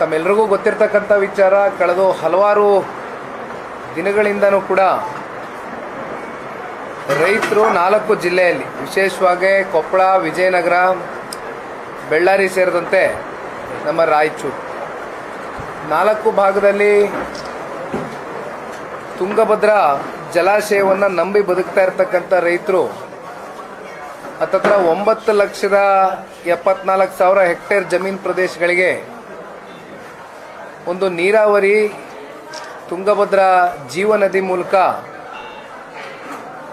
ತಮ್ಮೆಲ್ರಿಗೂ ಗೊತ್ತಿರತಕ್ಕಂಥ ವಿಚಾರ. ಕಳೆದು ಹಲವಾರು ದಿನಗಳಿಂದನೂ ಕೂಡ ರೈತರು ನಾಲ್ಕು ಜಿಲ್ಲೆಯಲ್ಲಿ, ವಿಶೇಷವಾಗಿ ಕೊಪ್ಪಳ, ವಿಜಯನಗರ, ಬೆಳ್ಳಾರಿ ಸೇರಿದಂತೆ ನಮ್ಮ ರಾಯಚೂರು. ನಾಲ್ಕು ಭಾಗದಲ್ಲಿ ತುಂಗಭದ್ರಾ ಜಲಾಶಯವನ್ನು ನಂಬಿ ಬದುಕ್ತಾ ಇರತಕ್ಕಂಥ ರೈತರು ಹತ್ತತ್ರ ಒಂಬತ್ತು ಲಕ್ಷದ ಎಪ್ಪತ್ನಾಲ್ಕು ಸಾವಿರ ಹೆಕ್ಟೇರ್ ಜಮೀನು ಪ್ರದೇಶಗಳಿಗೆ ಒಂದು ನೀರಾವರಿ ತುಂಗಭದ್ರಾ ಜೀವ ನದಿ ಮೂಲಕ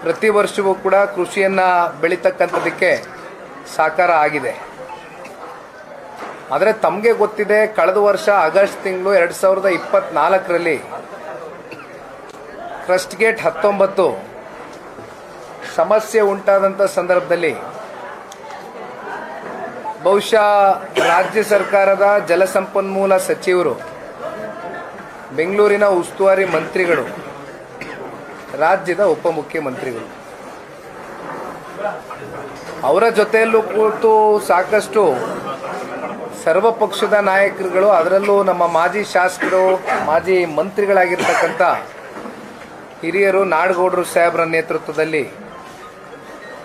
ಪ್ರತಿ ವರ್ಷವೂ ಕೂಡ ಕೃಷಿಯನ್ನು ಬೆಳೀತಕ್ಕಂಥದ್ದಕ್ಕೆ ಸಾಕಾರ ಆಗಿದೆ. ಆದರೆ ತಮಗೆ ಗೊತ್ತಿದೆ, ಕಳೆದ ವರ್ಷ ಆಗಸ್ಟ್ ತಿಂಗಳು ಎರಡು ಸಾವಿರದ ಇಪ್ಪತ್ನಾಲ್ಕರಲ್ಲಿ ಕ್ರಸ್ಟ್ ಗೇಟ್ ಹತ್ತೊಂಬತ್ತು ಸಮಸ್ಯೆ ಉಂಟಾದಂಥ ಸಂದರ್ಭದಲ್ಲಿ ಬಹುಶಃ ರಾಜ್ಯ ಸರ್ಕಾರದ ಜಲಸಂಪನ್ಮೂಲ ಸಚಿವರು ಬೆಂಗಳೂರಿನ ಉಸ್ತುವಾರಿ ಮಂತ್ರಿಗಳು, ರಾಜ್ಯದ ಉಪಮುಖ್ಯಮಂತ್ರಿಗಳು ಅವರ ಜೊತೆಯಲ್ಲೂ ಕೂತು ಸಾಕಷ್ಟು ಸರ್ವಪಕ್ಷದ ನಾಯಕರುಗಳು, ಅದರಲ್ಲೂ ನಮ್ಮ ಮಾಜಿ ಶಾಸಕರು, ಮಾಜಿ ಮಂತ್ರಿಗಳಾಗಿರ್ತಕ್ಕಂಥ ಹಿರಿಯರು ನಾಡಗೌಡರು ಸಾಹೇಬ್ರ ನೇತೃತ್ವದಲ್ಲಿ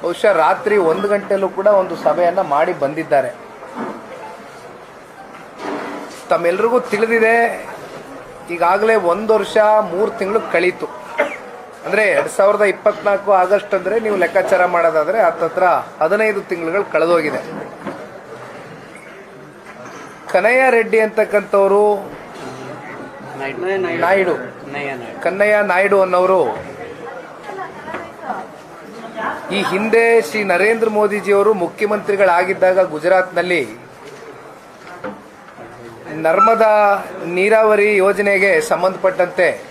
ಬಹುಶಃ ರಾತ್ರಿ ಒಂದು ಗಂಟೆಯಲ್ಲೂ ಕೂಡ ಒಂದು ಸಭೆಯನ್ನು ಮಾಡಿ ಬಂದಿದ್ದಾರೆ. ತಮ್ಮೆಲ್ರಿಗೂ ತಿಳಿದಿದೆ ಈಗಾಗಲೇ ಒಂದು ವರ್ಷ, ಮೂರು ತಿಂಗಳು ಕಳೀತು. ಅಂದರೆ ಎರಡು ಸಾವಿರದ ಇಪ್ಪತ್ನಾಲ್ಕು ಆಗಸ್ಟ್ ಅಂದರೆ ನೀವು ಲೆಕ್ಕಾಚಾರ ಮಾಡೋದಾದರೆ ಹತ್ತತ್ರ ಹದಿನೈದು ತಿಂಗಳುಗಳು ಕಳೆದೋಗಿದೆ. ಕನಯ್ಯ ರೆಡ್ಡಿ ಅಂತಕ್ಕಂಥವರು ನಾಯ್ಡು. ಕನ್ನಯ್ಯ ನಾಯ್ಡು ಅನ್ನೋರು ಈ ಹಿಂದೆ ಶ್ರೀ ನರೇಂದ್ರ ಮೋದಿಜಿಯವರು ಮುಖ್ಯಮಂತ್ರಿಗಳಾಗಿದ್ದಾಗ ಗುಜರಾತ್ನಲ್ಲಿ ನರ್ಮದಾ ನೀರಾವರಿ ಯೋಜನೆಗೆ ಸಂಬಂಧಪಟ್ಟಂತೆ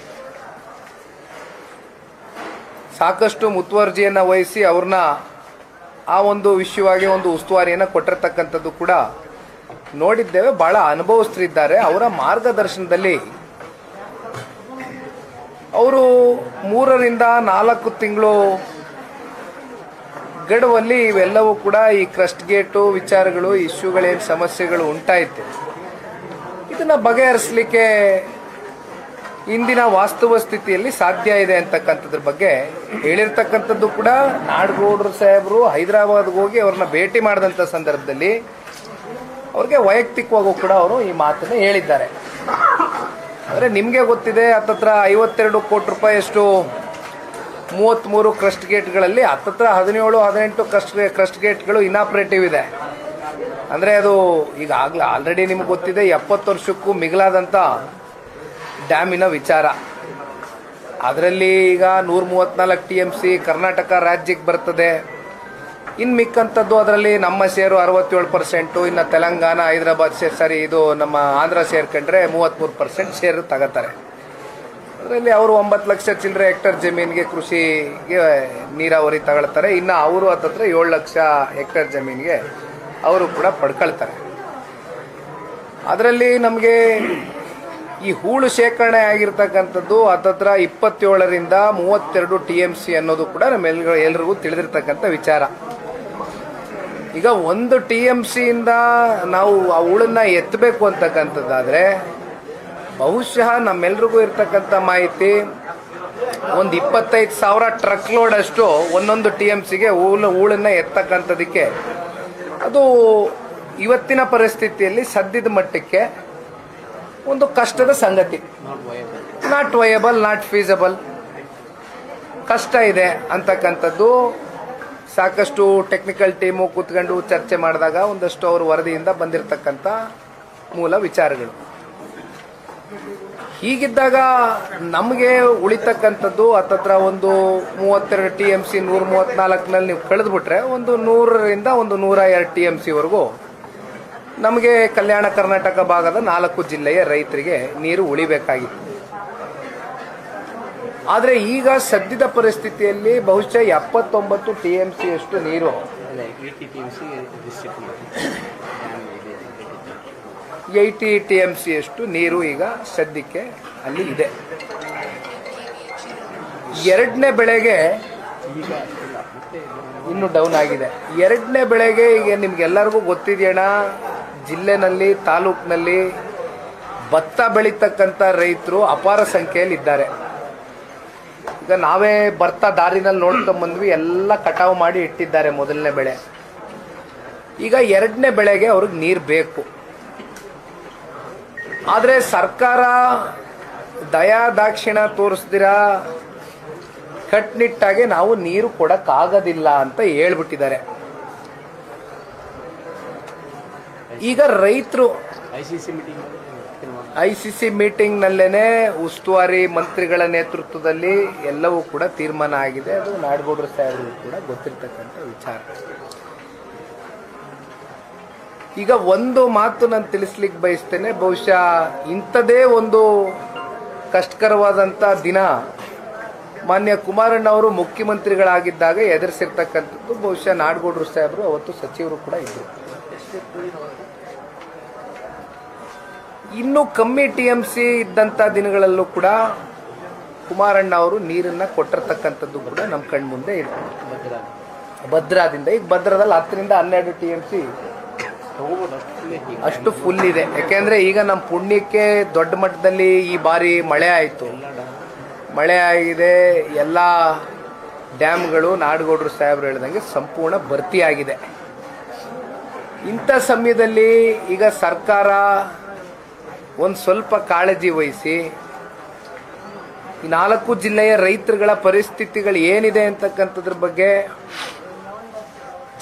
ಸಾಕಷ್ಟು ಮುತುವರ್ಜಿಯನ್ನು ವಹಿಸಿ ಅವ್ರನ್ನ ಆ ಒಂದು ವಿಷಯವಾಗಿ ಒಂದು ಉಸ್ತುವಾರಿಯನ್ನು ಕೊಟ್ಟಿರತಕ್ಕಂಥದ್ದು ಕೂಡ ನೋಡಿದ್ದೇವೆ. ಬಹಳ ಅನುಭವಸ್ಥರಿದ್ದಾರೆ. ಅವರ ಮಾರ್ಗದರ್ಶನದಲ್ಲಿ ಅವರು ಮೂರರಿಂದ ನಾಲ್ಕು ತಿಂಗಳು ಗಡುವಲ್ಲಿ ಇವೆಲ್ಲವೂ ಕೂಡ ಈ ಕ್ರಸ್ಟ್ ಗೇಟು, ವಿಚಾರಗಳು, ಇಶ್ಯೂಗಳೇನು ಸಮಸ್ಯೆಗಳು ಉಂಟಾಯಿತು. ಇದನ್ನ ಬಗೆಹರಿಸಲಿಕ್ಕೆ ಇಂದಿನ ವಾಸ್ತವ ಸ್ಥಿತಿಯಲ್ಲಿ ಸಾಧ್ಯ ಇದೆ ಅಂತಕ್ಕಂಥದ್ರ ಬಗ್ಗೆ ಹೇಳಿರ್ತಕ್ಕಂಥದ್ದು ಕೂಡ ನಾಡಗೌಡರು ಸಾಹೇಬರು ಹೈದರಾಬಾದ್ಗೆ ಹೋಗಿ ಅವ್ರನ್ನ ಭೇಟಿ ಮಾಡಿದಂಥ ಸಂದರ್ಭದಲ್ಲಿ ಅವ್ರಿಗೆ ವೈಯಕ್ತಿಕವಾಗೂ ಕೂಡ ಅವರು ಈ ಮಾತನ್ನು ಹೇಳಿದ್ದಾರೆ. ಅಂದರೆ ನಿಮಗೆ ಗೊತ್ತಿದೆ ಹತ್ತತ್ರ ಐವತ್ತೆರಡು ಕೋಟಿ ರೂಪಾಯಿಯಷ್ಟು ಮೂವತ್ತ್ಮೂರು ಕ್ರಸ್ಟ್ ಗೇಟ್ಗಳಲ್ಲಿ ಹತ್ತತ್ರ ಹದಿನೇಳು ಹದಿನೆಂಟು ಕ್ರಸ್ಟ್ ಕ್ರಸ್ಟ್ ಗೇಟ್ಗಳು ಇನಾಪ್ರೇಟಿವ್ ಇದೆ ಅಂದರೆ ಅದು ಈಗಾಗಲೇ ಆಲ್ರೆಡಿ ನಿಮ್ಗೆ ಗೊತ್ತಿದೆ, ಎಪ್ಪತ್ತು ವರ್ಷಕ್ಕೂ ಮಿಗಿಲಾದಂಥ ಡ್ಯಾಮಿನ ವಿಚಾರ. ಅದರಲ್ಲಿ ಈಗ ನೂರ ಮೂವತ್ತ್ನಾಲ್ಕು ಟಿ ಎಂ ಸಿ ಕರ್ನಾಟಕ ರಾಜ್ಯಕ್ಕೆ ಬರ್ತದೆ. ಇನ್ನು ಮಿಕ್ಕಂಥದ್ದು ಅದರಲ್ಲಿ ನಮ್ಮ ಶೇರು ಅರವತ್ತೇಳು ಪರ್ಸೆಂಟು, ಇನ್ನು ತೆಲಂಗಾಣ, ಹೈದರಾಬಾದ್ ಶೇರ್ ಸಾರಿ, ಇದು ನಮ್ಮ ಆಂಧ್ರ ಸೇರ್ಕೊಂಡ್ರೆ ಮೂವತ್ತ್ಮೂರು ಪರ್ಸೆಂಟ್ ಶೇರು ತಗೋತಾರೆ. ಅದರಲ್ಲಿ ಅವರು ಒಂಬತ್ತು ಲಕ್ಷ ಚಿಲ್ಲರೆ ಹೆಕ್ಟರ್ ಜಮೀನಿಗೆ ಕೃಷಿಗೆ ನೀರಾವರಿ ತಗೊಳ್ತಾರೆ. ಇನ್ನು ಅವರು ಹತ್ತತ್ರ ಏಳು ಲಕ್ಷ ಹೆಕ್ಟರ್ ಜಮೀನಿಗೆ ಅವರು ಕೂಡ ಪಡ್ಕೊಳ್ತಾರೆ. ಅದರಲ್ಲಿ ನಮಗೆ ಈ ಹೂಳು ಶೇಖರಣೆ ಆಗಿರ್ತಕ್ಕಂಥದ್ದು ಹತ್ತತ್ರ ಇಪ್ಪತ್ತೇಳರಿಂದ ಮೂವತ್ತೆರಡು ಟಿ ಎಂ ಸಿ ಅನ್ನೋದು ಕೂಡ ನಮ್ಮೆಲ್ಲ ಎಲ್ರಿಗೂ ತಿಳಿದಿರ್ತಕ್ಕಂಥ ವಿಚಾರ. ಈಗ ಒಂದು ಟಿ ಎಂ ಸಿಯಿಂದ ನಾವು ಆ ಹೂಳನ್ನ ಎತ್ತಬೇಕು ಅಂತಕ್ಕಂಥದ್ದಾದರೆ ಬಹುಶಃ ನಮ್ಮೆಲ್ರಿಗೂ ಇರ್ತಕ್ಕಂಥ ಮಾಹಿತಿ ಒಂದು ಇಪ್ಪತ್ತೈದು ಸಾವಿರ ಟ್ರಕ್ ಲೋಡ್ ಅಷ್ಟು ಒಂದೊಂದು ಟಿ ಎಂ ಸಿಗೆ ಹೂಳು ಹೂಳನ್ನ ಎತ್ತಕ್ಕಂಥದಕ್ಕೆ ಅದು ಇವತ್ತಿನ ಪರಿಸ್ಥಿತಿಯಲ್ಲಿ ಸದ್ಯದ ಮಟ್ಟಕ್ಕೆ ಒಂದು ಕಷ್ಟದ ಸಂಗತಿ. ನಾಟ್ ವಯಬಲ್ ನಾಟ್ ಫೀಸಬಲ್ ಕಷ್ಟ ಇದೆ ಅಂತಕ್ಕಂಥದ್ದು. ಸಾಕಷ್ಟು ಟೆಕ್ನಿಕಲ್ ಟೀಮು ಕೂತ್ಕೊಂಡು ಚರ್ಚೆ ಮಾಡಿದಾಗ ಒಂದಷ್ಟು ಅವರು ವರದಿಯಿಂದ ಬಂದಿರತಕ್ಕಂಥ ಮೂಲ ವಿಚಾರಗಳು. ಹೀಗಿದ್ದಾಗ ನಮಗೆ ಉಳಿತಕ್ಕಂಥದ್ದು ಹತ್ತತ್ರ ಒಂದು ಮೂವತ್ತೆರಡು ಟಿ ಎಂ ಸಿ ನೂರ ಮೂವತ್ತ್ನಾಲ್ಕನಲ್ಲಿ ನೀವು ಕಳೆದ್ಬಿಟ್ರೆ ಒಂದು ನೂರರಿಂದ ಒಂದು ನೂರ ಎರಡು ಟಿ ಎಂ ಸಿವರೆಗೂ ನಮಗೆ ಕಲ್ಯಾಣ ಕರ್ನಾಟಕ ಭಾಗದ ನಾಲ್ಕು ಜಿಲ್ಲೆಯ ರೈತರಿಗೆ ನೀರು ಉಳಿಬೇಕಾಗಿತ್ತು. ಆದರೆ ಈಗ ಸದ್ಯದ ಪರಿಸ್ಥಿತಿಯಲ್ಲಿ ಬಹುಶಃ ಎಪ್ಪತ್ತೊಂಬತ್ತು ಟಿ ಎಂ ಸಿ ಅಷ್ಟು ನೀರು ಏಯ್ಟಿ ಟಿ ಎಂ ಸಿ ಅಷ್ಟು ನೀರು ಈಗ ಸದ್ಯಕ್ಕೆ ಅಲ್ಲಿ ಇದೆ. ಎರಡನೇ ಬೆಳೆಗೆ ಇನ್ನು ಡೌನ್ ಆಗಿದೆ. ಎರಡನೇ ಬೆಳೆಗೆ ಈಗ ನಿಮ್ಗೆಲ್ಲರಿಗೂ ಗೊತ್ತಿದೆಯಣ ಜಿಲ್ಲೆನಲ್ಲಿ, ತಾಲೂಕಿನಲ್ಲಿ ಭತ್ತ ಬೆಳೀತಕ್ಕಂಥ ರೈತರು ಅಪಾರ ಸಂಖ್ಯೆಯಲ್ಲಿ ಇದ್ದಾರೆ. ಈಗ ನಾವೇ ಭತ್ತ ದಾರಿನಲ್ಲಿ ನೋಡ್ಕೊಂಡ್ ಬಂದ್ವಿ, ಎಲ್ಲ ಕಟಾವು ಮಾಡಿ ಇಟ್ಟಿದ್ದಾರೆ ಮೊದಲನೇ ಬೆಳೆ. ಈಗ ಎರಡನೇ ಬೆಳೆಗೆ ಅವ್ರಿಗೆ ನೀರು ಬೇಕು. ಆದರೆ ಸರ್ಕಾರ ದಯಾ ದಾಕ್ಷಿಣ ತೋರಿಸ್ದಿರ ಕಟ್ನಿಟ್ಟಾಗೆ ನಾವು ನೀರು ಕೊಡಕ್ಕಾಗೋದಿಲ್ಲ ಅಂತ ಹೇಳ್ಬಿಟ್ಟಿದ್ದಾರೆ. ಈಗ ರೈತರು ಐ ಸಿ ಸಿ ಮೀಟಿಂಗ್ನಲ್ಲೇನೆ ಉಸ್ತುವಾರಿ ಮಂತ್ರಿಗಳ ನೇತೃತ್ವದಲ್ಲಿ ಎಲ್ಲವೂ ಕೂಡ ತೀರ್ಮಾನ ಆಗಿದೆ. ಅದು ನಾಡಗೌಡರು ಸಾಹೇಬರಿಗೂ ಕೂಡ ಗೊತ್ತಿರ್ತಕ್ಕಂಥ ವಿಚಾರ. ಈಗ ಒಂದು ಮಾತು ನಾನು ತಿಳಿಸ್ಲಿಕ್ಕೆ ಬಯಸ್ತೇನೆ. ಬಹುಶಃ ಇಂಥದೇ ಒಂದು ಕಷ್ಟಕರವಾದಂಥ ದಿನ ಮಾನ್ಯ ಕುಮಾರಣ್ಣ ಅವರು ಮುಖ್ಯಮಂತ್ರಿಗಳಾಗಿದ್ದಾಗ ಎದುರಿಸಿರ್ತಕ್ಕಂಥದ್ದು. ಬಹುಶಃ ನಾಡಗೌಡರು ಸಾಹೇಬರು, ಅವತ್ತು ಸಚಿವರು ಕೂಡ ಇದ್ದರು ಇನ್ನೂ ಕಮ್ಮಿ ಟಿ ಎಂ ಸಿ ಇದ್ದಂಥ ದಿನಗಳಲ್ಲೂ ಕೂಡ ಕುಮಾರಣ್ಣ ಅವರು ನೀರನ್ನು ಕೊಟ್ಟಿರ್ತಕ್ಕಂಥದ್ದು ಕೂಡ ನಮ್ಮ ಕಣ್ಮುಂದೆ ಮುಂದೆ ಇದೆ ಭದ್ರಾದಿಂದ. ಈಗ ಭದ್ರದಲ್ಲಿ ಹತ್ತರಿಂದ ಹನ್ನೆರಡು ಟಿ ಎಂ ಸಿ ಅಷ್ಟು ಫುಲ್ ಇದೆ. ಯಾಕೆಂದ್ರೆ ಈಗ ನಮ್ಮ ಪುಣ್ಯಕ್ಕೆ ದೊಡ್ಡ ಮಟ್ಟದಲ್ಲಿ ಈ ಬಾರಿ ಮಳೆ ಆಯಿತು. ಮಳೆ ಆಗಿದೆ. ಎಲ್ಲ ಡ್ಯಾಮ್ಗಳು ನಾಡಗೌಡರು ಸಾಹೇಬ್ರು ಹೇಳ್ದಂಗೆ ಸಂಪೂರ್ಣ ಭರ್ತಿಯಾಗಿದೆ ಇಂಥ ಸಮಯದಲ್ಲಿ ಈಗ ಸರ್ಕಾರ ಒಂದು ಸ್ವಲ್ಪ ಕಾಳಜಿ ವಹಿಸಿ ನಾಲ್ಕು ಜಿಲ್ಲೆಯ ರೈತರುಗಳ ಪರಿಸ್ಥಿತಿಗಳು ಏನಿದೆ ಅಂತಕ್ಕಂಥದ್ರ ಬಗ್ಗೆ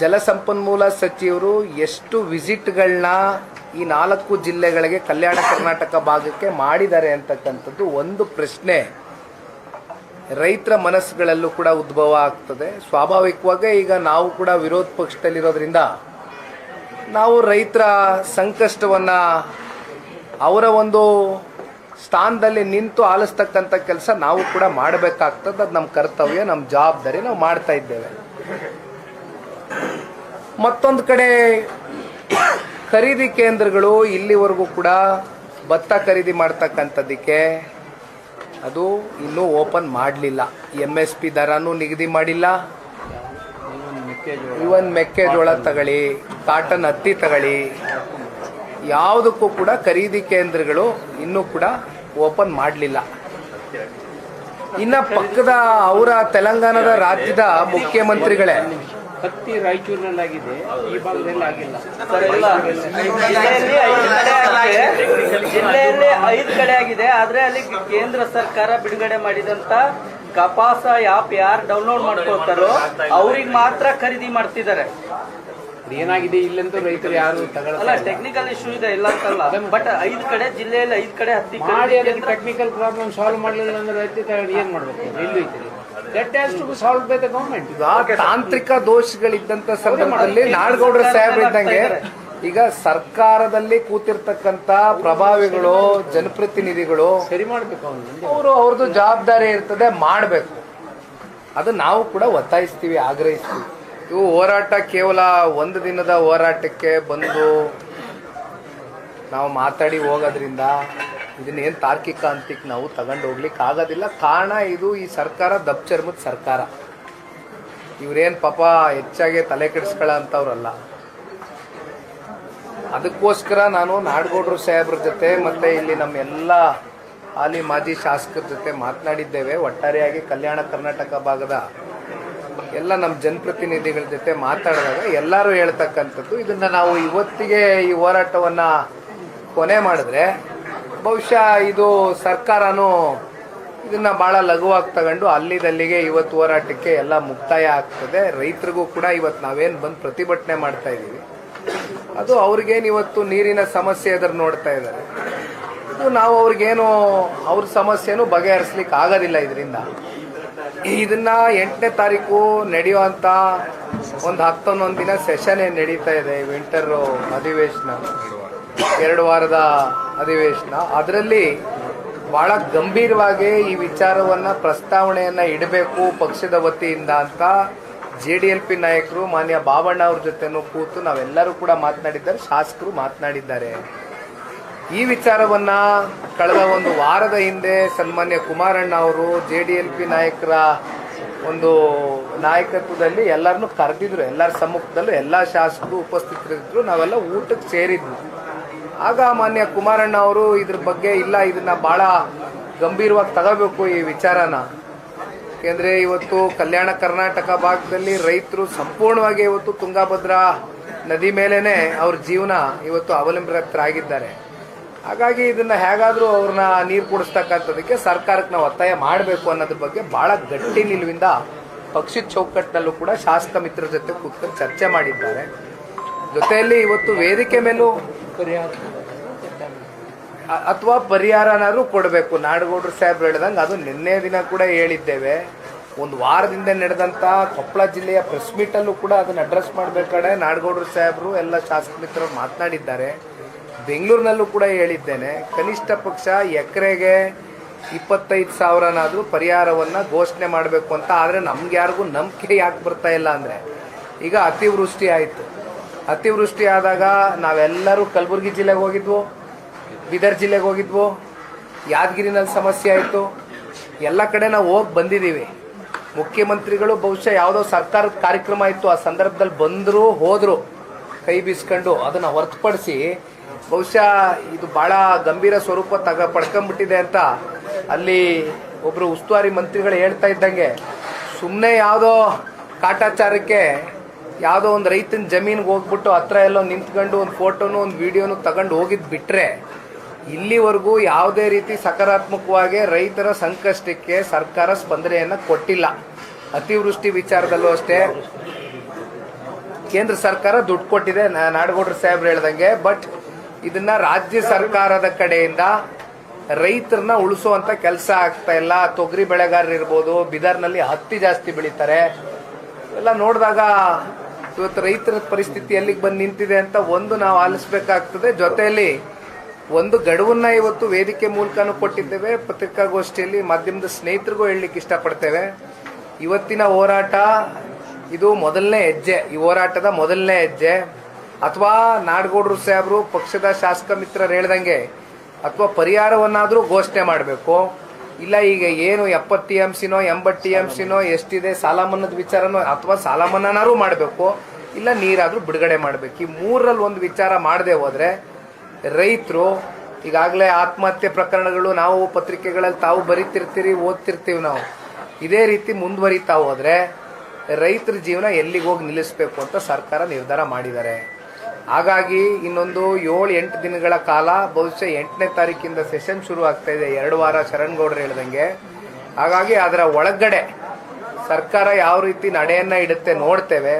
ಜಲಸಂಪನ್ಮೂಲ ಸಚಿವರು ಎಷ್ಟು ವಿಸಿಟ್ಗಳನ್ನ ಈ ನಾಲ್ಕು ಜಿಲ್ಲೆಗಳಿಗೆ ಕಲ್ಯಾಣ ಕರ್ನಾಟಕ ಭಾಗಕ್ಕೆ ಮಾಡಿದ್ದಾರೆ ಅಂತಕ್ಕಂಥದ್ದು ಒಂದು ಪ್ರಶ್ನೆ. ರೈತರ ಮನಸ್ಸುಗಳಲ್ಲೂ ಕೂಡ ಉದ್ಭವ ಆಗ್ತದೆ. ಸ್ವಾಭಾವಿಕವಾಗಿ ಈಗ ನಾವು ಕೂಡ ವಿರೋಧ ಪಕ್ಷದಲ್ಲಿರೋದ್ರಿಂದ ನಾವು ರೈತರ ಸಂಕಷ್ಟವನ್ನು ಅವರ ಒಂದು ಸ್ಥಾನದಲ್ಲಿ ನಿಂತು ಆಲಿಸ್ತಕ್ಕಂಥ ಕೆಲಸ ನಾವು ಕೂಡ ಮಾಡಬೇಕಾಗ್ತದೆ. ಅದು ನಮ್ಮ ಕರ್ತವ್ಯ, ನಮ್ಮ ಜವಾಬ್ದಾರಿ ನಾವು ಮಾಡ್ತಾ ಇದ್ದೇವೆ. ಮತ್ತೊಂದು ಕಡೆ ಖರೀದಿ ಕೇಂದ್ರಗಳು ಇಲ್ಲಿವರೆಗೂ ಕೂಡ ಭತ್ತ ಖರೀದಿ ಮಾಡ್ತಕ್ಕಂಥದ್ದಕ್ಕೆ ಅದು ಇನ್ನೂ ಓಪನ್ ಮಾಡಲಿಲ್ಲ. ಎಂ ಎಸ್ ಪಿ ದರನೂ ನಿಗದಿ ಮಾಡಿಲ್ಲ. ಇವನ್ ಮೆಕ್ಕೆಜೋಳ ತಗೊಳ್ಳಿ, ಕಾಟನ್ ಹತ್ತಿ ತಗೊಳ್ಳಿ, ಯಾವುದಕ್ಕೂ ಕೂಡ ಖರೀದಿ ಕೇಂದ್ರಗಳು ಇನ್ನೂ ಕೂಡ ಓಪನ್ ಮಾಡಲಿಲ್ಲ. ಇನ್ನ ಪಕ್ಕದ ಅವರ ತೆಲಂಗಾಣದ ರಾಜ್ಯದ ಮುಖ್ಯಮಂತ್ರಿಗಳೇ. ಹತ್ತಿ ರಾಯಚೂರಿನಲ್ಲಾಗಿದೆ. ಈ ಭಾಗದಲ್ಲಿ ಆಗಿಲ್ಲ. ಜಿಲ್ಲೆಯಲ್ಲಿ ಐದು ಕಡೆ ಆಗಿದೆ. ಜಿಲ್ಲೆಯಲ್ಲಿ ಐದು ಕಡೆ ಆಗಿದೆ. ಆದ್ರೆ ಅಲ್ಲಿ ಕೇಂದ್ರ ಸರ್ಕಾರ ಬಿಡುಗಡೆ ಮಾಡಿದಂತ ಕಪಾಸ ಆಪ್ ಯಾರು ಡೌನ್ಲೋಡ್ ಮಾಡ್ಕೊಳ್ತಾರೋ ಅವ್ರಿಗೆ ಮಾತ್ರ ಖರೀದಿ ಮಾಡ್ತಿದ್ದಾರೆ. ಏನಾಗಿದೆ ಇಲ್ಲಂತೂ ರೈತರು ಯಾರು ಅಲ್ಲ ತಗೊಳ್ಳಲ್ಲ ಟೆಕ್ನಿಕಲ್ ಇಶ್ಯೂ ಇದೆ ಇಲ್ಲ ಅಂತಲ್ಲ. ಬಟ್ ಐದು ಕಡೆ ಜಿಲ್ಲೆಯಲ್ಲಿ ಐದು ಕಡೆ ಹತ್ತಿ ಮಾಡಿ ಅದಕ್ಕೆ ಟೆಕ್ನಿಕಲ್ ಪ್ರಾಬ್ಲಮ್ ಸಾಲ್ವ್ ಮಾಡಲಿಲ್ಲ ಅಂದ್ರೆ ರೈತ ಏನ್ ಮಾಡ್ಬೇಕು? ಎಲ್ಲಿ ಐತಿ that has to solve by the government ಈಗ ತಾಂತ್ರಿಕ ದೋಷಗಳಿದ್ದಂತ ಸಂದರ್ಭದಲ್ಲಿ ನಾಡಗೌಡರ ಸಾಹೇಬ್ ಇದ್ದಂಗೆ ಈಗ ಸರ್ಕಾರದಲ್ಲಿ ಕೂತಿರ್ತಕ್ಕಂತ ಪ್ರಭಾವಿಗಳು ಜನಪ್ರತಿನಿಧಿಗಳು ಸರಿ ಮಾಡ್ಬೇಕು ಅವರು ಅವ್ರದ್ದು ಜವಾಬ್ದಾರಿ ಇರ್ತದೆ ಮಾಡಬೇಕು. ಅದು ನಾವು ಕೂಡ ಒತ್ತಾಯಿಸ್ತೀವಿ ಆಗ್ರಹಿಸ್ತೀವಿ. ಇವು ಹೋರಾಟ ಕೇವಲ ಒಂದು ದಿನದ ಹೋರಾಟಕ್ಕೆ ಬಂದು ನಾವು ಮಾತಾಡಿ ಹೋಗೋದ್ರಿಂದ ಇದನ್ನೇನು ತಾರ್ಕಿಕ ಅಂತಿಕ್ ನಾವು ತಗೊಂಡು ಹೋಗ್ಲಿಕ್ಕೆ ಆಗೋದಿಲ್ಲ. ಕಾರಣ ಇದು ಈ ಸರ್ಕಾರ ದಪ್ಚರ್ಮದ ಸರ್ಕಾರ. ಇವ್ರೇನು ಪಾಪ ಹೆಚ್ಚಾಗಿ ತಲೆ ಕೆಡಿಸ್ಕೊಳ್ಳೋಂಥವ್ರಲ್ಲ ಅದಕ್ಕೋಸ್ಕರ ನಾನು ನಾಡಗೌಡರು ಸಾಹೇಬ್ರ ಜೊತೆ ಮತ್ತೆ ಇಲ್ಲಿ ನಮ್ಮ ಎಲ್ಲ ಹಾಲಿ ಮಾಜಿ ಶಾಸಕರ ಜೊತೆ ಮಾತನಾಡಿದ್ದೇವೆ. ಒಟ್ಟಾರೆಯಾಗಿ ಕಲ್ಯಾಣ ಕರ್ನಾಟಕ ಭಾಗದ ಎಲ್ಲ ನಮ್ಮ ಜನಪ್ರತಿನಿಧಿಗಳ ಜೊತೆ ಮಾತಾಡಿದಾಗ ಎಲ್ಲರೂ ಹೇಳ್ತಕ್ಕಂಥದ್ದು. ಇದನ್ನು ನಾವು ಇವತ್ತಿಗೆ ಈ ಹೋರಾಟವನ್ನು ಕೊನೆ ಮಾಡಿದ್ರೆ, ಬಹುಶಃ ಇದು ಸರ್ಕಾರನೂ ಇದನ್ನ ಬಹಳ ಲಘುವಾಗಿ ತಗೊಂಡು ಅಲ್ಲಿದಲ್ಲಿಗೆ ಇವತ್ತು ಹೋರಾಟಕ್ಕೆ ಎಲ್ಲ ಮುಕ್ತಾಯ ಆಗ್ತದೆ. ರೈತರಿಗೂ ಕೂಡ ಇವತ್ತು ನಾವೇನು ಬಂದು ಪ್ರತಿಭಟನೆ ಮಾಡ್ತಾ ಇದ್ದೀವಿ ಅದು ಅವ್ರಿಗೇನು ಇವತ್ತು ನೀರಿನ ಸಮಸ್ಯೆ ಎದುರು ನೋಡ್ತಾ ಇದ್ದಾರೆ. ಇದು ನಾವು ಅವ್ರಿಗೇನು, ಅವ್ರ ಸಮಸ್ಯೆನೂ ಬಗೆಹರಿಸ್ಲಿಕ್ಕೆ ಆಗೋದಿಲ್ಲ ಇದರಿಂದ. ಇದನ್ನ ಎಂಟನೇ ತಾರೀಕು ನಡೆಯುವಂತ ಒಂದು ಹತ್ತೊಂದೊಂದು ದಿನ ಸೆಷನ್ ಏನ್ ನಡೀತಾ ಇದೆ ವಿಂಟರ್ ಅಧಿವೇಶನ. ಎರಡು ವಾರದ ಅಧಿವೇಶನ. ಅದರಲ್ಲಿ ಬಹಳ ಗಂಭೀರವಾಗಿ ಈ ವಿಚಾರವನ್ನ ಪ್ರಸ್ತಾವನೆಯನ್ನ ಇಡಬೇಕು ಪಕ್ಷದ ವತಿಯಿಂದ ಅಂತ ಜೆ ಡಿ ಎಲ್ ಪಿ ನಾಯಕರು, ಮಾನ್ಯ ಬಾಬಣ್ಣ ಅವ್ರ ಜೊತೆನೂ ಕೂತು ನಾವೆಲ್ಲರೂ ಕೂಡ ಮಾತನಾಡಿದ್ದಾರೆ, ಶಾಸಕರು ಮಾತನಾಡಿದ್ದಾರೆ. ಈ ವಿಚಾರವನ್ನ ಕಳೆದ ಒಂದು ವಾರದ ಹಿಂದೆ ಸನ್ಮಾನ್ಯ ಕುಮಾರಣ್ಣ ಅವರು ಜೆ ಡಿ ಎಲ್ ಪಿ ನಾಯಕರ ಒಂದು ನಾಯಕತ್ವದಲ್ಲಿ ಎಲ್ಲರನ್ನು ಕರೆದಿದ್ರು, ಎಲ್ಲರ ಸಮ್ಮುಖದಲ್ಲೂ ಎಲ್ಲ ಶಾಸಕರು ಉಪಸ್ಥಿತರಿದ್ರು, ನಾವೆಲ್ಲ ಊಟಕ್ಕೆ ಸೇರಿದ್ವಿ. ಆಗ ಮಾನ್ಯ ಕುಮಾರಣ್ಣ ಅವರು ಇದ್ರ ಬಗ್ಗೆ ಇಲ್ಲ, ಇದನ್ನ ಬಹಳ ಗಂಭೀರವಾಗಿ ತಗೋಬೇಕು ಈ ವಿಚಾರನ. ಯಾಕೆಂದ್ರೆ ಇವತ್ತು ಕಲ್ಯಾಣ ಕರ್ನಾಟಕ ಭಾಗದಲ್ಲಿ ರೈತರು ಸಂಪೂರ್ಣವಾಗಿ ಇವತ್ತು ತುಂಗಭದ್ರಾ ನದಿ ಮೇಲೇನೆ ಅವ್ರ ಜೀವನ ಇವತ್ತು ಅವಲಂಬಿತರಾಗಿದ್ದಾರೆ. ಹಾಗಾಗಿ ಇದನ್ನ ಹೇಗಾದ್ರೂ ಅವ್ರನ್ನ ನೀರು ಕುಡಿಸ್ತಕ್ಕಂಥದಕ್ಕೆ ಸರ್ಕಾರಕ್ಕೆ ನಾವು ಒತ್ತಾಯ ಮಾಡಬೇಕು ಅನ್ನೋದ್ರ ಬಗ್ಗೆ ಬಹಳ ಗಟ್ಟಿ ನಿಲುವಿಂದ ಪಕ್ಷಿ ಚೌಕಟ್ಟಿನಲ್ಲೂ ಕೂಡ ಶಾಸಕ ಮಿತ್ರರ ಜೊತೆ ಕೂತ್ಕೊಂಡು ಚರ್ಚೆ ಮಾಡಿದ್ದಾರೆ. ಜೊತೆಯಲ್ಲಿ ಇವತ್ತು ವೇದಿಕೆ ಮೇಲೂ ಪರಿಹಾರ ಅಥವಾ ಪರಿಹಾರನಾದ್ರೂ ಕೊಡಬೇಕು. ನಾಡಗೌಡರು ಸಾಹೇಬ್ರು ಹೇಳಿದಂಗೆ ಅದು ನಿನ್ನೆ ದಿನ ಕೂಡ ಹೇಳಿದ್ದೇವೆ. ಒಂದು ವಾರದಿಂದ ನಡೆದಂತ ಕೊಪ್ಪಳ ಜಿಲ್ಲೆಯ ಪ್ರೆಸ್ ಮೀಟಲ್ಲೂ ಕೂಡ ಅದನ್ನ ಅಡ್ರೆಸ್ ಮಾಡಬೇಕಾದ್ರೆ ನಾಡಗೌಡರು ಸಾಹೇಬರು ಎಲ್ಲ ಶಾಸಕ ಮಿತ್ರರು ಮಾತನಾಡಿದ್ದಾರೆ. ಬೆಂಗಳೂರಿನಲ್ಲೂ ಕೂಡ ಹೇಳಿದ್ದೇನೆ, ಕನಿಷ್ಠ ಪಕ್ಷ ಎಕರೆಗೆ ಇಪ್ಪತ್ತೈದು ಸಾವಿರನಾದರೂ ಪರಿಹಾರವನ್ನು ಘೋಷಣೆ ಮಾಡಬೇಕು ಅಂತ, ಆದರೆ ನಮ್ಗೆ ಯಾರಿಗೂ ನಂಬಿಕೆ ಯಾಕೆ ಬರ್ತಾ ಇಲ್ಲ ಅಂದರೆ, ಈಗ ಅತಿವೃಷ್ಟಿ ಆಯಿತು. ಅತಿವೃಷ್ಟಿ ಆದಾಗ ನಾವೆಲ್ಲರೂ ಕಲಬುರಗಿ ಜಿಲ್ಲೆಗೆ ಹೋಗಿದ್ವು, ಬೀದರ್ ಜಿಲ್ಲೆಗೆ ಹೋಗಿದ್ವು, ಯಾದಗಿರಿನಲ್ಲಿ ಸಮಸ್ಯೆ ಆಯಿತು. ಎಲ್ಲ ಕಡೆ ನಾವು ಹೋಗಿ ಬಂದಿದ್ದೀವಿ. ಮುಖ್ಯಮಂತ್ರಿಗಳು ಬಹುಶಃ ಯಾವುದೋ ಸರ್ಕಾರದ ಕಾರ್ಯಕ್ರಮ ಇತ್ತು, ಆ ಸಂದರ್ಭದಲ್ಲಿ ಬಂದರು ಹೋದರು, ಕೈ ಬೀಸ್ಕೊಂಡು ಅದನ್ನು ಹೊರತುಪಡಿಸಿ ಬಹುಶಃ ಇದು ಬಹಳ ಗಂಭೀರ ಸ್ವರೂಪ ತಗ ಪಡ್ಕೊಂಡ್ಬಿಟ್ಟಿದೆ ಅಂತ ಅಲ್ಲಿ ಒಬ್ರು ಉಸ್ತುವಾರಿ ಮಂತ್ರಿಗಳು ಹೇಳ್ತಾ ಇದ್ದಂಗೆ ಸುಮ್ಮನೆ ಯಾವುದೋ ಕಾಟಾಚಾರಕ್ಕೆ ಯಾವುದೋ ಒಂದು ರೈತನ ಜಮೀನಿಗೆ ಹೋಗ್ಬಿಟ್ಟು ಹತ್ರ ಎಲ್ಲೋ ನಿಂತ್ಕೊಂಡು ಒಂದು ಫೋಟೋನು ಒಂದು ವಿಡಿಯೋನು ತಗೊಂಡು ಹೋಗಿದ್ ಬಿಟ್ರೆ, ಇಲ್ಲಿವರೆಗೂ ಯಾವುದೇ ರೀತಿ ಸಕಾರಾತ್ಮಕವಾಗಿ ರೈತರ ಸಂಕಷ್ಟಕ್ಕೆ ಸರ್ಕಾರ ಸ್ಪಂದನೆಯನ್ನು ಕೊಟ್ಟಿಲ್ಲ. ಅತಿವೃಷ್ಟಿ ವಿಚಾರದಲ್ಲೂ ಅಷ್ಟೇ, ಕೇಂದ್ರ ಸರ್ಕಾರ ದುಡ್ಡು ಕೊಟ್ಟಿದೆ ನಾಡಗೌಡರು ಸಾಹೇಬ್ರು ಹೇಳ್ದಂಗೆ, ಬಟ್ ಇದನ್ನ ರಾಜ್ಯ ಸರ್ಕಾರದ ಕಡೆಯಿಂದ ರೈತರನ್ನ ಉಳಿಸುವಂತ ಕೆಲಸ ಆಗ್ತಾ ಇಲ್ಲ. ತೊಗರಿ ಬೆಳೆಗಾರರು ಇರ್ಬೋದು, ಬಿದರ್ನಲ್ಲಿ ಹತ್ತಿ ಜಾಸ್ತಿ ಬೆಳೀತಾರೆ. ಎಲ್ಲ ನೋಡಿದಾಗ ಇವತ್ತು ರೈತರ ಪರಿಸ್ಥಿತಿ ಎಲ್ಲಿಗೆ ಬಂದು ನಿಂತಿದೆ ಅಂತ ಒಂದು ನಾವು ಆಲಿಸ್ಬೇಕಾಗ್ತದೆ. ಜೊತೆಯಲ್ಲಿ ಒಂದು ಗಡುವನ್ನ ಇವತ್ತು ವೇದಿಕೆ ಮೂಲಕನೂ ಕೊಟ್ಟಿದ್ದೇವೆ. ಪತ್ರಿಕಾಗೋಷ್ಠಿಯಲ್ಲಿ ಮಾಧ್ಯಮದ ಸ್ನೇಹಿತರಿಗೂ ಹೇಳಲಿಕ್ಕೆ ಇಷ್ಟಪಡ್ತೇವೆ. ಇವತ್ತಿನ ಹೋರಾಟ, ಇದು ಮೊದಲನೇ ಹೆಜ್ಜೆ. ಈ ಹೋರಾಟದ ಮೊದಲನೇ ಹೆಜ್ಜೆ. ಅಥವಾ ನಾಡಗೌಡರು ಸಾಹೇಬರು ಪಕ್ಷದ ಶಾಸಕ ಮಿತ್ರರು ಹೇಳ್ದಂಗೆ ಅಥವಾ ಪರಿಹಾರವನ್ನಾದರೂ ಘೋಷಣೆ ಮಾಡಬೇಕು. ಇಲ್ಲ, ಈಗ ಏನು ಎಪ್ಪತ್ತು ಟಿ ಎಂ ಸಿನೋ ಎಂಬತ್ತು ಎಂ ಸಿನೋ ಎಷ್ಟಿದೆ ಸಾಲ ಮನ್ನದ ವಿಚಾರನೋ ಅಥವಾ ಸಾಲ ಮನ್ನಾನಾದ್ರೂ ಮಾಡಬೇಕು. ಇಲ್ಲ, ನೀರಾದರೂ ಬಿಡುಗಡೆ ಮಾಡಬೇಕು. ಈ ಮೂರರಲ್ಲಿ ಒಂದು ವಿಚಾರ ಮಾಡದೆ ಹೋದರೆ ರೈತರು ಈಗಾಗಲೇ ಆತ್ಮಹತ್ಯೆ ಪ್ರಕರಣಗಳು ನಾವು ಪತ್ರಿಕೆಗಳಲ್ಲಿ ತಾವು ಬರಿತಿರ್ತೀರಿ, ಓದ್ತಿರ್ತೀವಿ ನಾವು. ಇದೇ ರೀತಿ ಮುಂದುವರಿತಾ ಹೋದರೆ ರೈತರ ಜೀವನ ಎಲ್ಲಿಗೆ ಹೋಗಿ ನಿಲ್ಲಿಸಬೇಕು ಅಂತ ಸರ್ಕಾರ ನಿರ್ಧಾರ ಮಾಡಿದ್ದಾರೆ. ಹಾಗಾಗಿ ಇನ್ನೊಂದು ಏಳು ಎಂಟು ದಿನಗಳ ಕಾಲ, ಬಹುಶಃ ಎಂಟನೇ ತಾರೀಕಿಂದ ಸೆಷನ್ ಶುರು ಆಗ್ತಾ ಇದೆ. ಎರಡು ವಾರ ಶರಣ್ಗೌಡರು ಹೇಳ್ದಂಗೆ. ಹಾಗಾಗಿ ಅದರ ಒಳಗಡೆ ಸರ್ಕಾರ ಯಾವ ರೀತಿ ನಡೆಯನ್ನ ಇಡುತ್ತೆ ನೋಡ್ತೇವೆ.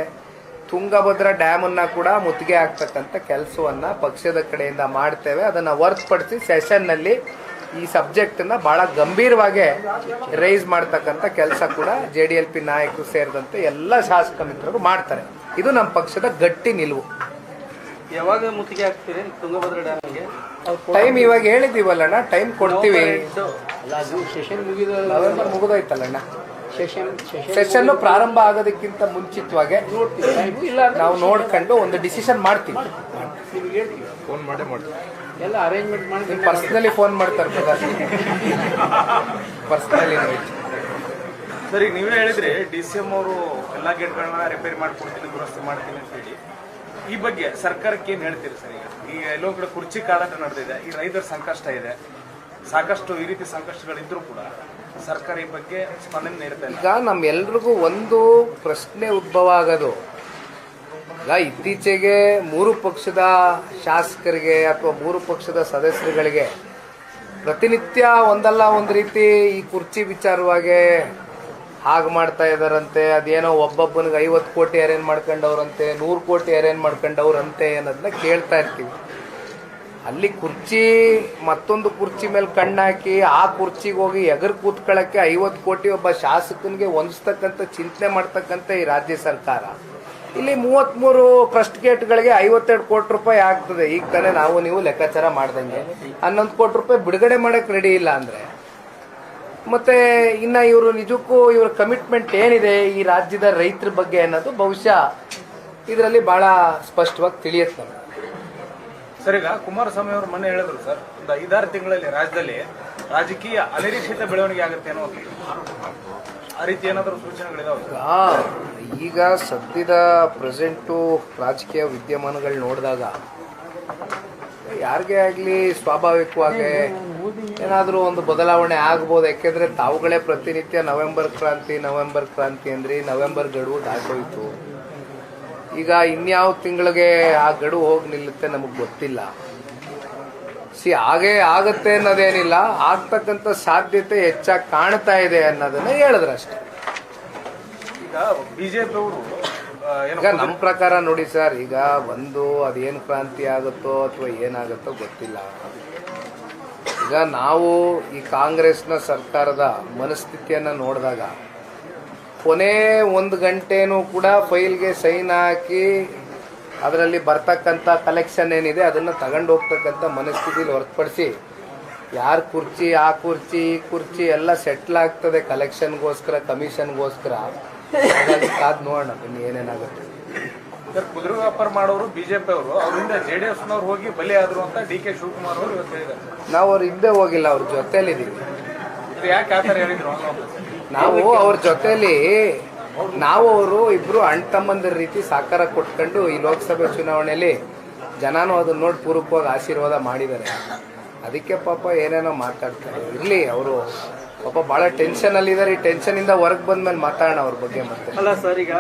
ತುಂಗಭದ್ರಾ ಡ್ಯಾಮ್ ಅನ್ನ ಕೂಡ ಮುತ್ತಿಗೆ ಆಗ್ತಕ್ಕಂಥ ಕೆಲಸವನ್ನ ಪಕ್ಷದ ಕಡೆಯಿಂದ ಮಾಡ್ತೇವೆ. ಅದನ್ನ ಹೊರತುಪಡಿಸಿ ಸೆಷನ್ನಲ್ಲಿ ಈ ಸಬ್ಜೆಕ್ಟ್ ಭಾಳ ಬಹಳ ಗಂಭೀರವಾಗಿ ರೈಸ್ ಮಾಡ್ತಕ್ಕಂಥ ಕೆಲಸ ಕೂಡ ಜೆ ಡಿ ಎಲ್ ಪಿ ನಾಯಕರು ಸೇರಿದಂತೆ ಎಲ್ಲ ಶಾಸಕ ಮಿತ್ರರು ಮಾಡ್ತಾರೆ. ಇದು ನಮ್ಮ ಪಕ್ಷದ ಗಟ್ಟಿ ನಿಲುವು. ಯಾವಾಗ ಮುತ್ತಿಗೆ ಹಾಕ್ತೀರಿ? ತುಂಗಭದ್ರಾ ಡ್ಯಾಮ್ಗೆ ಟೈಮ್ ಇವಾಗ ಹೇಳಿದೀವಲ್ಲಣ್ಣ ಟೈಮ್ ಕೊಡ್ತೀವಿ. ಸೆಷನ್ ಮುಗಿದ ನವೆಂಬರ್ ಮುಗಿದೋಯ್ತಲ್ಲಣ್ಣ. ಸೆಷನ್ ಸೆಷನ್ ಸೆಷನ್ ಪ್ರಾರಂಭ ಆಗೋದಕ್ಕಿಂತ ಮುಂಚಿತವಾಗಿ ನೋಡ್ತೀವಿ. ಇಲ್ಲ ನಾವು ನೋಡ್ಕೊಂಡು ಒಂದು ಡಿಸಿಷನ್ ಮಾಡ್ತೀವಿ. ನಿಮ್ಗೆ ಹೇಳ್ತೀವಿ. ಫೋನ್ ಮಾಡೇ ಮಾಡ್ತೀವಿ. ಎಲ್ಲ ಅರೇಂಜ್ಮೆಂಟ್ ಮಾಡಿ ಪರ್ಸನಲಿ ಫೋನ್ ಮಾಡ್ತಾರೆ ಪರ್ಸನಲಿ ಸರ್ ಈಗ ನೀವೇ ಹೇಳಿದ್ರಿ ಡಿ ಸಿ ಎಂ ಅವರು ಎಲ್ಲ ಗೇಟ್ಗಳನ್ನ ರಿಪೇರಿ ಮಾಡ್ಕೊಡ್ತೀನಿ ದುರಸ್ತಿ ಮಾಡ್ತೀನಿ ಅಂತ ಹೇಳಿ. ಈ ಬಗ್ಗೆ ಸರ್ಕಾರಕ್ಕೆ ಏನ್ ಹೇಳ್ತೀರಿ ಸರ್ ಈಗ? ಈಗ ಎಲ್ಲೋ ಕಡೆ ಕುರ್ಚಿ ಕಾದಾಟ ನಡೆದಿದೆ, ಈ ರೈತರ ಸಂಕಷ್ಟ ಇದೆ. ಸಾಕಷ್ಟು ಈ ರೀತಿ ಸಂಕಷ್ಟಗಳಿದ್ರೂ ಕೂಡ ಸರ್ಕಾರ ಈ ಬಗ್ಗೆ ಸ್ಪಂದನೆ ನೀಡುತ್ತೆ ಈಗ ನಮ್ಮೆಲ್ರಿಗೂ ಒಂದು ಪ್ರಶ್ನೆ ಉದ್ಭವ ಆಗೋದು. ಈಗ ಇತ್ತೀಚೆಗೆ ಮೂರು ಪಕ್ಷದ ಶಾಸಕರಿಗೆ ಅಥವಾ ಮೂರು ಪಕ್ಷದ ಸದಸ್ಯರುಗಳಿಗೆ ಪ್ರತಿನಿತ್ಯ ಒಂದಲ್ಲ ಒಂದು ರೀತಿ ಈ ಕುರ್ಚಿ ವಿಚಾರವಾಗಿ ಹಾಗೆ ಮಾಡ್ತಾ ಇದಾರಂತೆ, ಅದೇನೋ ಒಬ್ಬೊಬ್ಬನಿಗೆ ಐವತ್ತು ಕೋಟಿ ಅರೇಂಜ್ ಮಾಡ್ಕೊಂಡವ್ರಂತೆ, ನೂರು ಕೋಟಿ ಅರೇಂಜ್ ಮಾಡ್ಕೊಂಡವ್ರಂತೆ ಅನ್ನೋದನ್ನ ಕೇಳ್ತಾ ಇರ್ತೀವಿ. ಅಲ್ಲಿ ಕುರ್ಚಿ, ಮತ್ತೊಂದು ಕುರ್ಚಿ ಮೇಲೆ ಕಣ್ಣಾಕಿ ಆ ಕುರ್ಚಿಗೆ ಹೋಗಿ ಎಗರ್ ಕೂತ್ಕೊಳ್ಳಕ್ಕೆ ಐವತ್ತು ಕೋಟಿ ಒಬ್ಬ ಶಾಸಕನಿಗೆ ಹೊಂದಿಸ್ತಕ್ಕಂಥ ಚಿಂತನೆ ಮಾಡ್ತಕ್ಕಂಥ ಈ ರಾಜ್ಯ ಸರ್ಕಾರ. ಇಲ್ಲಿ ಮೂವತ್ಮೂರು ಫಸ್ಟ್ ಗೇಟ್ಗಳಿಗೆ ಐವತ್ತೆರಡು ಕೋಟಿ ರೂಪಾಯಿ ಆಗ್ತದೆ. ಈಗ ತಾನೇ ನಾವು ನೀವು ಲೆಕ್ಕಾಚಾರ ಮಾಡ್ದಂಗೆ. ಹನ್ನೊಂದು ಕೋಟಿ ರೂಪಾಯಿ ಬಿಡುಗಡೆ ಮಾಡಕ್ ರೆಡಿ ಇಲ್ಲ ಅಂದ್ರೆ. ಮತ್ತೆ ಇನ್ನ ಇವರು ನಿಜಕ್ಕೂ ಇವ್ರ ಕಮಿಟ್ಮೆಂಟ್ ಏನಿದೆ ಈ ರಾಜ್ಯದ ರೈತರ ಬಗ್ಗೆ ಅನ್ನೋದು ಬಹುಶಃ ಇದರಲ್ಲಿ ಬಹಳ ಸ್ಪಷ್ಟವಾಗಿ ತಿಳಿಯುತ್ತೆ ನಮ್ಗೆ. ಸರ್ ಈಗ ಕುಮಾರಸ್ವಾಮಿ ಅವರು ಮೊನ್ನೆ ಹೇಳಿದ್ರು ಸರ್ ಒಂದು ಐದಾರು ತಿಂಗಳಲ್ಲಿ ರಾಜ್ಯದಲ್ಲಿ ರಾಜಕೀಯ ಅನಿರೀಕ್ಷಿತ ಬೆಳವಣಿಗೆ ಆಗುತ್ತೆ ಅನ್ನೋ ಆ ರೀತಿ ಏನಾದರೂ ಸೂಚನೆಗಳಿದಾವೆ ಈಗ ಸದ್ಯದ ಪ್ರೆಸೆಂಟು ರಾಜಕೀಯ ವಿದ್ಯಮಾನಗಳು ನೋಡಿದಾಗ ಯಾರಿಗೆ ಆಗಲಿ ಸ್ವಾಭಾವಿಕವಾಗಿ ಏನಾದರೂ ಒಂದು ಬದಲಾವಣೆ ಆಗ್ಬೋದು ಯಾಕೆಂದರೆ ತಾವುಗಳೇ ಪ್ರತಿನಿತ್ಯ ನವೆಂಬರ್ ಕ್ರಾಂತಿ ನವೆಂಬರ್ ಕ್ರಾಂತಿ ಅಂದ್ರಿ ನವೆಂಬರ್ ಗಡುವು ದಾಟೋಯ್ತು. ಈಗ ಇನ್ಯಾವ ತಿಂಗಳಿಗೆ ಆ ಗಡುವು ಹೋಗಿ ನಿಲ್ಲುತ್ತೆ ನಮಗೆ ಗೊತ್ತಿಲ್ಲ. ಸಿ ಹಾಗೆ ಆಗತ್ತೆ ಅನ್ನೋದೇನಿಲ್ಲ ಆಗ್ತಕ್ಕಂಥ ಸಾಧ್ಯತೆ ಹೆಚ್ಚಾಗಿ ಕಾಣ್ತಾ ಇದೆ ಅನ್ನೋದನ್ನ ಹೇಳಿದ್ರಷ್ಟೆ. ಈಗ ಬಿಜೆಪಿ ಅವರು ಈಗ ನಮ್ಮ ಪ್ರಕಾರ ನೋಡಿ ಸರ್ ಈಗ ಒಂದು ಅದೇನು ಕ್ರಾಂತಿ ಆಗುತ್ತೋ ಅಥವಾ ಏನಾಗುತ್ತೋ ಗೊತ್ತಿಲ್ಲ. ಈಗ ನಾವು ಈ ಕಾಂಗ್ರೆಸ್ನ ಸರ್ಕಾರದ ಮನಸ್ಥಿತಿಯನ್ನು ನೋಡಿದಾಗ ಕೊನೆ ಒಂದು ಗಂಟೆನೂ ಕೂಡ ಫೈಲ್ಗೆ ಸೈನ್ ಹಾಕಿ ಅದರಲ್ಲಿ ಬರ್ತಕ್ಕಂಥ ಕಲೆಕ್ಷನ್ ಏನಿದೆ ಅದನ್ನು ತಗೊಂಡು ಹೋಗ್ತಕ್ಕಂಥ ಮನಸ್ಥಿತಿಲಿ ಹೊರತುಪಡಿಸಿ ಯಾರು ಕುರ್ಚಿ, ಆ ಕುರ್ಚಿ, ಈ ಕುರ್ಚಿ ಎಲ್ಲ ಸೆಟ್ಲ್ ಆಗ್ತದೆ ಕಲೆಕ್ಷನ್ಗೋಸ್ಕರ ಕಮಿಷನ್ಗೋಸ್ಕರ ಹಾಗಾಗಿ ನೋಡೋಣ, ಇನ್ನು ಏನೇನಾಗುತ್ತೆ. ಸರ್ ಕುದುರೆ ವ್ಯಾಪಾರ ಮಾಡೋರು ಬಿಜೆಪಿ ಅವರು. ಅವರಿಂದ ಜೆ ಡಿ ಎಸ್ನವ್ರು ಹೋಗಿ ಬಲಿ ಆದ್ರು ಅಂತ ಡಿ ಕೆ ಶಿವಕುಮಾರ್ ಅವರು ಇವತ್ತು ಹೇಳಿದ್ದಾರೆ. ನಾವು ಅವ್ರ ಹಿಂದೆ ಹೋಗಿಲ್ಲ ಅವ್ರ ಜೊತೆಲಿದ್ದೀವಿ ಇದು ಯಾಕೆ ಆ ಥರ ಹೇಳಿದ್ರು? ನಾವು ಅವ್ರ ಜೊತೆಲಿ ನಾವು ಅವರು ಇಬ್ರು ಅಣ್ಣ ತಮ್ಮಂದಿರ ರೀತಿ ಸಹಕಾರ ಕೊಟ್ಕೊಂಡು ಈ ಲೋಕಸಭೆ ಚುನಾವಣೆಯಲ್ಲಿ ಜನನೂ ಅದನ್ನ ನೋಡಿ ಪೂರ್ವಕವಾಗಿ ಆಶೀರ್ವಾದ ಮಾಡಿದ್ದಾರೆ. ಅದಕ್ಕೆ ಪಾಪ ಏನೇನೋ ಮಾತಾಡ್ತಾರೆ. ಇರ್ಲಿ ಅವರು ಪಾಪ ಬಹಳ ಟೆನ್ಷನ್ ಅಲ್ಲಿ ಇದಾರೆ ಈ ಟೆನ್ಷನ್ ಇಂದ ಹೊರಗೆ ಬಂದ್ಮೇಲೆ ಮಾತಾಡೋಣ ಅವ್ರ ಬಗ್ಗೆ ಮತ್ತೆ. ಅಲ್ಲ ಸರ್ ಈಗ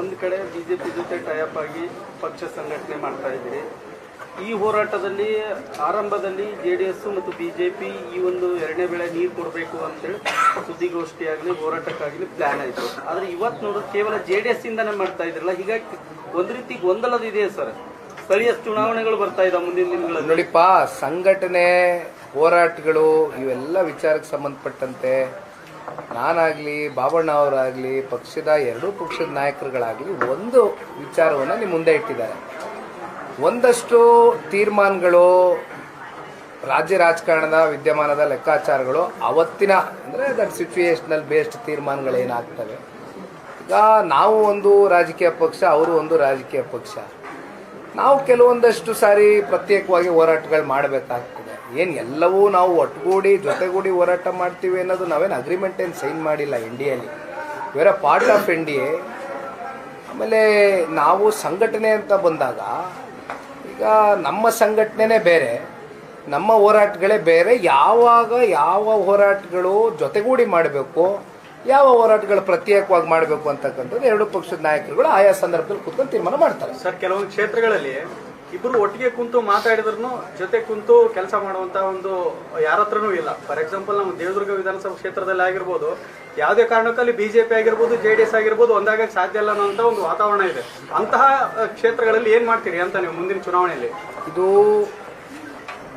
ಒಂದ್ ಕಡೆ ಬಿಜೆಪಿ ಜೊತೆ ಟೈಅಪ್ ಆಗಿ ಪಕ್ಷ ಸಂಘಟನೆ ಮಾಡ್ತಾ ಇದ್ದೀರಿ. ಈ ಹೋರಾಟದಲ್ಲಿ ಆರಂಭದಲ್ಲಿ ಜೆ ಡಿ ಎಸ್ ಮತ್ತು ಬಿಜೆಪಿ ಈ ಒಂದು ಎರಡನೇ ಬೆಳೆ ನೀರು ಕೊಡಬೇಕು ಅಂತೇಳಿ ಸುದ್ದಿಗೋಷ್ಠಿಯಾಗಲಿ, ಹೋರಾಟಕ್ಕಾಗಲಿ ಪ್ಲಾನ್ ಆಯಿತು. ಆದರೆ ಇವತ್ತು ನೋಡೋದು ಕೇವಲ ಜೆ ಡಿ ಎಸ್ ಇಂದಾನೆ ಮಾಡ್ತಾ ಇದ್ರಲ್ಲ, ಹೀಗಾಗಿ ಒಂದು ರೀತಿ ಗೊಂದಲದಿದೆಯೇ ಸರ್. ಸ್ಥಳೀಯ ಚುನಾವಣೆಗಳು ಬರ್ತಾ ಇದಾವೆ ಮುಂದಿನ ದಿನಗಳಲ್ಲಿ. ನೋಡಿಪ್ಪ, ಸಂಘಟನೆ, ಹೋರಾಟಗಳು ಇವೆಲ್ಲ ವಿಚಾರಕ್ಕೆ ಸಂಬಂಧಪಟ್ಟಂತೆ ನಾನಾಗ್ಲಿ, ಬಾಬಣ್ಣ ಅವರಾಗಲಿ, ಪಕ್ಷದ ಎರಡೂ ಪಕ್ಷದ ನಾಯಕರುಗಳಾಗಲಿ ಒಂದು ವಿಚಾರವನ್ನು ನಿಮ್ಮ ಮುಂದೆ ಇಟ್ಟಿದ್ದಾರೆ. ಒಂದಷ್ಟು ತೀರ್ಮಾನಗಳು ರಾಜ್ಯ ರಾಜಕಾರಣದ ವಿದ್ಯಮಾನದ ಲೆಕ್ಕಾಚಾರಗಳು ಅವತ್ತಿನ, ಅಂದರೆ ದಟ್ ಸಿಚುಯೇಷನಲ್ ಬೇಸ್ಡ್ ತೀರ್ಮಾನಗಳು ಏನಾಗ್ತವೆ. ಈಗ ನಾವು ಒಂದು ರಾಜಕೀಯ ಪಕ್ಷ, ಅವರು ಒಂದು ರಾಜಕೀಯ ಪಕ್ಷ. ನಾವು ಕೆಲವೊಂದಷ್ಟು ಸಾರಿ ಪ್ರತ್ಯೇಕವಾಗಿ ಹೋರಾಟಗಳು ಮಾಡಬೇಕಾಗ್ತದೆ ಏನು ಎಲ್ಲವೂ ನಾವು ಒಟ್ಟುಗೂಡಿ, ಜೊತೆಗೂಡಿ ಹೋರಾಟ ಮಾಡ್ತೀವಿ ಅನ್ನೋದು ನಾವೇನು ಅಗ್ರಿಮೆಂಟ್ ಏನು ಸೈನ್ ಮಾಡಿಲ್ಲ ಇಂಡಿಯಲ್ಲಿ ಇವರ ಪಾರ್ಟ್ ಆಫ್ ಇಂಡಿಯೇ ಆಮೇಲೆ ನಾವು ಸಂಘಟನೆ ಅಂತ ಬಂದಾಗ, ಈಗ ನಮ್ಮ ಸಂಘಟನೆನೇ ಬೇರೆ, ನಮ್ಮ ಹೋರಾಟಗಳೇ ಬೇರೆ, ಯಾವಾಗ ಯಾವ ಹೋರಾಟಗಳು ಜೊತೆಗೂಡಿ ಮಾಡಬೇಕು, ಯಾವ ಹೋರಾಟಗಳು ಪ್ರತ್ಯೇಕವಾಗಿ ಮಾಡಬೇಕು ಅಂತಕ್ಕಂಥದ್ದು ಎರಡು ಪಕ್ಷದ ನಾಯಕರುಗಳು ಆಯಾ ಸಂದರ್ಭದಲ್ಲಿ ಕೂತ್ಕೊಂಡು ತೀರ್ಮಾನ ಮಾಡ್ತಾರೆ. ಸರ್, ಕೆಲವೊಂದು ಕ್ಷೇತ್ರಗಳಲ್ಲಿ ಇಬ್ರು ಒಟ್ಟಿಗೆ ಕುಂತು ಮಾತಾಡಿದ್ರು ಜೊತೆ ಕುಂತು ಕೆಲಸ ಮಾಡುವಂತ ಒಂದು ಯಾರ ಹತ್ರನೂ ಇಲ್ಲ. ಫಾರ್ ಎಕ್ಸಾಂಪಲ್ ನಮ್ಮ ದೇವದುರ್ಗ ವಿಧಾನಸಭಾ ಕ್ಷೇತ್ರದಲ್ಲಿ ಆಗಿರ್ಬೋದು, ಯಾವುದೇ ಕಾರಣಕ್ಕಲ್ಲಿ ಬಿಜೆಪಿ ಆಗಿರ್ಬೋದು ಜೆ ಡಿ ಎಸ್ ಆಗಿರ್ಬೋದು, ಒಂದಾಗಕ್ಕೆ ಸಾಧ್ಯ ಇಲ್ಲ ಅನ್ನೋಂಥ ಒಂದು ವಾತಾವರಣ ಇದೆ. ಅಂತಹ ಕ್ಷೇತ್ರಗಳಲ್ಲಿ ಏನ್ ಮಾಡ್ತೀರಿ ಅಂತ ನೀವು ಮುಂದಿನ ಚುನಾವಣೆಯಲ್ಲಿ? ಇದು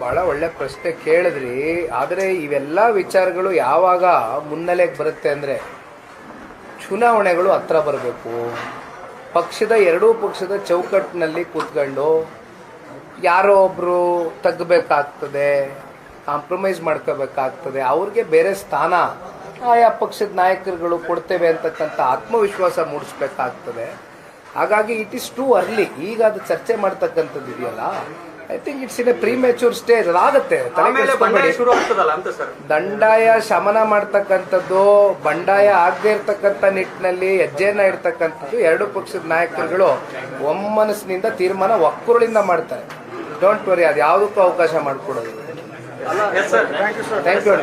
ಬಹಳ ಒಳ್ಳೆ ಪ್ರಶ್ನೆ ಕೇಳಿದ್ರಿ. ಆದರೆ ಇವೆಲ್ಲ ವಿಚಾರಗಳು ಯಾವಾಗ ಮುನ್ನೆಲೆಗೆ ಬರುತ್ತೆ ಅಂದರೆ ಚುನಾವಣೆಗಳು ಹತ್ರ ಬರಬೇಕು. ಪಕ್ಷದ ಎರಡೂ ಪಕ್ಷದ ಚೌಕಟ್ಟಿನಲ್ಲಿ ಕೂತ್ಕೊಂಡು ಯಾರೋ ಒಬ್ಬರು ತಗ್ಗಬೇಕಾಗ್ತದೆ ಕಾಂಪ್ರಮೈಸ್ ಮಾಡ್ಕೋಬೇಕಾಗ್ತದೆ ಅವ್ರಿಗೆ ಬೇರೆ ಸ್ಥಾನ ಆಯಾ ಪಕ್ಷದ ನಾಯಕರುಗಳು ಕೊಡ್ತೇವೆ ಅಂತಕ್ಕಂಥ ಆತ್ಮವಿಶ್ವಾಸ ಮೂಡಿಸ್ಬೇಕಾಗ್ತದೆ. ಹಾಗಾಗಿ ಇಟ್ ಇಸ್ ಟೂ ಅರ್ಲಿ ಈಗ ಅದು ಚರ್ಚೆ ಮಾಡ್ತಕ್ಕಂಥದ್ದು ಇದೆಯಲ್ಲ? I think it's in a premature stage ಆಗುತ್ತೆ. ದಂಡಾಯ ಶಮನ ಮಾಡ್ತಕ್ಕಂಥದ್ದು ಬಂಡಾಯ ಆಗದೆ ಇರ್ತಕ್ಕಂಥ ನಿಟ್ಟಿನಲ್ಲಿ ಹೆಜ್ಜೆಯನ್ನ ಇಡ್ತಕ್ಕಂಥದ್ದು ಎರಡು ಪಕ್ಷದ ನಾಯಕರುಗಳು ಒಮ್ಮನಸ್ಸಿನಿಂದ ತೀರ್ಮಾನ ಒಕ್ಕುರುಳಿಂದ ಮಾಡ್ತಾರೆ. ಡೋಂಟ್ ವರಿ ಅದು ಯಾವುದಕ್ಕೂ ಅವಕಾಶ ಮಾಡಿಕೊಡೋದು ಥ್ಯಾಂಕ್ ಯು